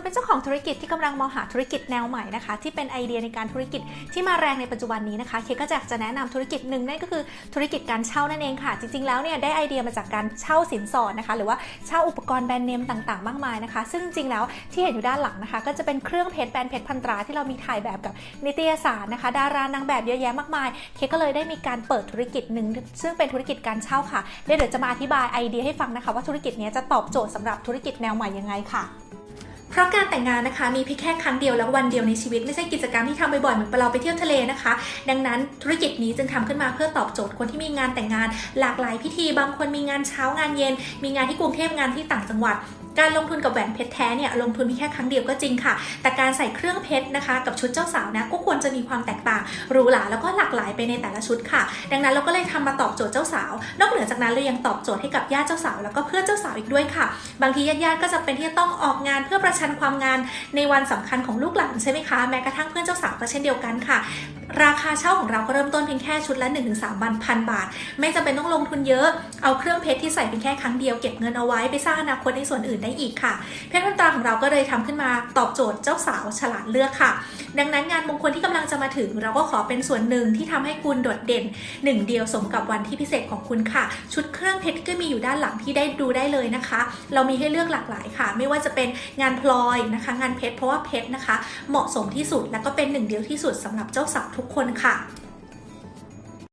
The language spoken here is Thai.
คุณเป็นเจ้าของธุรกิจที่กำลังมองหาธุรกิจแนวใหม่นะคะ ที่เป็นไอเดียในการธุรกิจที่มาแรงในปัจจุบันนี้นะคะ เคก็จะจะแนะนำธุรกิจหนึ่งนั่นก็คือธุรกิจการเช่านั่นเองค่ะ จริงๆแล้วเนี่ยได้ไอเดียมาจากการเช่าสินสอดนะคะ หรือว่าเช่าอุปกรณ์แบรนด์เนมต่างๆ มากมายนะคะ ซึ่งจริงๆแล้วที่เห็นอยู่ด้านหลังนะคะ ก็จะเป็นเครื่องเพชรแบรนด์เพชรพันตราที่เรามีถ่ายแบบกับนิตยสารนะคะ ดารานางแบบเยอะแยะมากมาย เคก็เลยได้มีการเปิดธุรกิจหนึ่งซึ่งเป็นธุรกิจการเช่าค่ะเดี๋ยวจะมาอธิบายไอเดียให้ฟังนะคะ ว่าธุรกิจนี้จะตอบโจทย์สำหรับธุรกิจแนวใหม่ยังไงค่ะ เพราะการแต่งงานนะคะมีเพียงแค่ครั้งเดียวและวันเดียวในชีวิตไม่ใช่กิจกรรมที่ทำบ่อยๆเหมือนเราไปเที่ยวทะเลนะคะ ดังนั้นธุรกิจนี้จึงทำขึ้นมาเพื่อตอบโจทย์คนที่มีงานแต่งงาน หลากหลายพิธีบางคนมีงานเช้างานเย็น มีงานที่กรุงเทพงานที่ต่างจังหวัดการลงทุนกับแหวนเพชรแท้เนี่ยลงทุนเพียงแค่ครั้งเดียวก็จริงค่ะ แต่การใส่เครื่องเพชรนะคะ กับชุดเจ้าสาวนะก็ควรจะมีความแตกต่างหรูหราแล้วก็หลากหลายไปในแต่ละชุดค่ะ ดังนั้นเราก็เลยทำมาตอบโจทย์เจ้าสาว นอกเหนือจากนั้นเรายังตอบโจทย์ให้กับญาติเจ้าสาวแล้วก็เพื่อนเจ้าสาวอีกด้วยค่ะ บางทีญาติๆก็จะเป็นที่ต้องออกงานเพื่อประชชันความงานในวันสำคัญของลูกหลานใช่ไหมคะ แม้กระทั่งเพื่อนเจ้าสาวก็เช่นเดียวกันค่ะ ราคาเช่าของเราก็เริ่มต้นเพียงแค่ชุดละ 1-3พันพันบาท ไม่จำเป็นต้องลงทุนเยอะ เอาเครื่องเพชรที่ใส่เพียงแค่ครั้งเดียวเก็บเงินเอาไว้ไปสร้างอนาคตในส่วนอื่นได้อีกค่ะ เพชรพันตราของเราก็เลยทำขึ้นมาตอบโจทย์เจ้าสาวฉลาดเลือกค่ะ ดังนั้นงานมงคลที่กำลังจะมาถึง เราก็ขอเป็นส่วนหนึ่งที่ทำให้คุณโดดเด่นหนึ่งเดียวสมกับวันที่พิเศษของคุณค่ะ ชุดเครื่องเพชรก็มีอยู่ด้านหลังที่ได้ดูได้เลยนะคะ เรามีให้เลือกหลากหลายค่ะ ไม่ว่าจะเป็นงานพลอยนะคะ งานเพชรเพราะว่าเพชรนะคะ เหมาะสมที่สุดและก็เป็นหนึ่งเดียวที่สุดสำหรับเจ้าสาวทุกคนค่ะ